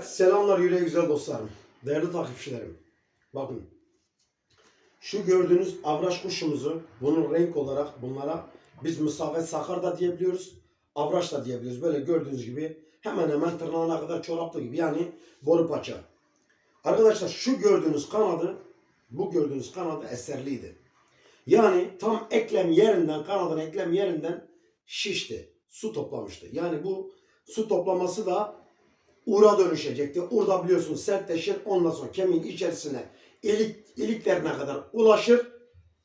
Evet, selamlar yüreği güzel dostlarım. Değerli takipçilerim. Bakın. Şu gördüğünüz avraş kuşumuzu, bunun renk olarak bunlara biz musafet sakar da diyebiliyoruz. Avraş da diyebiliyoruz. Böyle gördüğünüz gibi hemen hemen tırnağına kadar çoraplı gibi. Yani boru paça. Arkadaşlar şu gördüğünüz kanadı, bu gördüğünüz kanadı eserliydi. Yani tam eklem yerinden, kanadın eklem yerinden şişti. Su toplamıştı. Yani bu su toplaması da ura dönüşecekti. Urda biliyorsunuz sertleşir. Ondan sonra kemiğin içerisine ilik, iliklerine kadar ulaşır.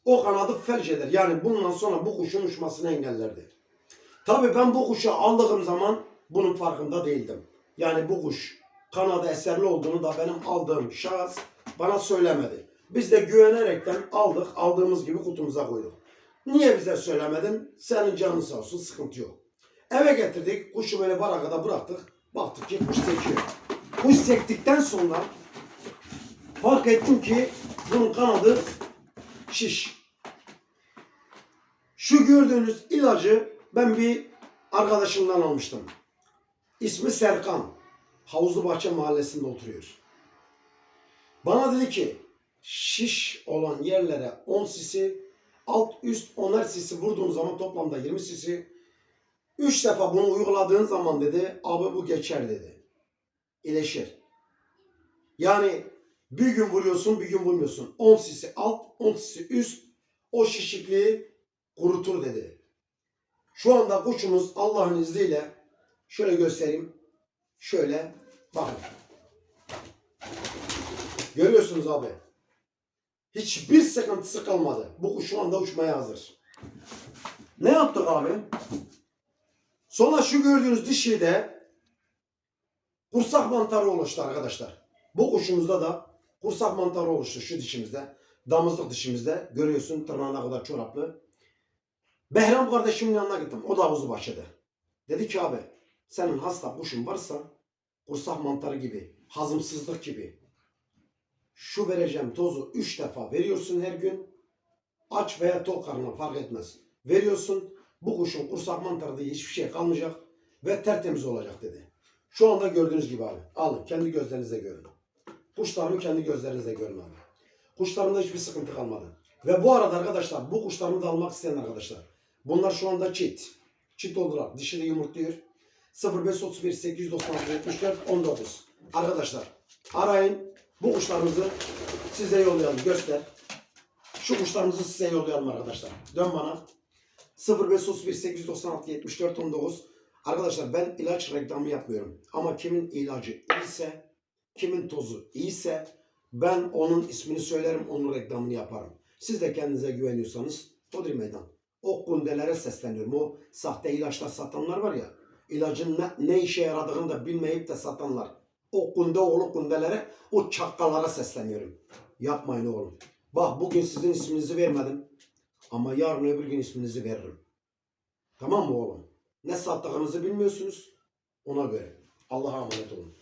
O kanadı felç eder. Yani bundan sonra bu kuşun uçmasını engellerdi. Tabii ben bu kuşu aldığım zaman bunun farkında değildim. Yani bu kuş kanadı eserli olduğunu da benim aldığım şahıs bana söylemedi. Biz de güvenerekten aldık. Aldığımız gibi kutumuza koyduk. Niye bize söylemedin? Senin canın sağ olsun sıkıntı yok. Eve getirdik. Kuşu böyle barakada bıraktık. Baktık ki kuş sekiyor. Kuş sektikten sonra fark ettim ki bunun kanadı şiş. Şu gördüğünüz ilacı ben bir arkadaşımdan almıştım. İsmi Serkan. Havuzlubahçe mahallesinde oturuyor. Bana dedi ki şiş olan yerlere 10 sisi, alt üst 10'er sisi vurduğun zaman toplamda 20 sisi, 3 defa bunu uyguladığın zaman dedi abi bu geçer dedi. İyileşir. Yani bir gün vuruyorsun bir gün vurmuyorsun. 10 sisi alt 10 sisi üst o şişikliği kurutur dedi. Şu anda kuşumuz Allah'ın izniyle şöyle göstereyim. Şöyle bakın. Görüyorsunuz abi. Hiçbir sıkıntısı kalmadı. Bu kuş şu anda uçmaya hazır. Ne yaptık abi? Sonra şu gördüğünüz dişide kursak mantarı oluştu arkadaşlar. Bu kuşumuzda da kursak mantarı oluştu şu dişimizde. Damızlık dişimizde. Görüyorsun tırnağına kadar çoraplı. Behram kardeşimin yanına gittim. O da havuzu başladı. Dedi ki abi senin hasta kuşun varsa kursak mantarı gibi, hazımsızlık gibi şu vereceğim tozu 3 defa veriyorsun her gün. Aç veya tok karnına fark etmez. Veriyorsun. Bu kuşun kursak mantarı hiçbir şey kalmayacak ve tertemiz olacak dedi. Şu anda gördüğünüz gibi abi. Alın kendi gözlerinizle görün. Kuşlarımı kendi gözlerinizle görün abi. Kuşlarımda hiçbir sıkıntı kalmadı. Ve bu arada arkadaşlar bu kuşlarımı da almak isteyen arkadaşlar. Bunlar şu anda çit. Çit oldular. Dişi de yumurtluyor. 0531 896 74 19. Arkadaşlar arayın. Bu kuşlarımızı size yollayalım. Göster. Şu kuşlarımızı size yollayalım arkadaşlar. Dön bana. 0531 896 74 19. Arkadaşlar ben ilaç reklamı yapmıyorum. Ama kimin ilacı iyiyse, kimin tozu iyiyse ben onun ismini söylerim, onun reklamını yaparım. Siz de kendinize güveniyorsanız Hodri Meydan. O kundelere sesleniyorum. O sahte ilaçlar satanlar var ya, ilacın ne, ne işe yaradığını da bilmeyip de satanlar. O kunde oğlu kundelere, o çakkallara sesleniyorum. Yapmayın oğlum. Bak bugün sizin isminizi vermedim. Ama yarın öbür gün isminizi veririm. Tamam mı oğlum? Ne sattığınızı bilmiyorsunuz. Ona göre. Allah'a emanet olun.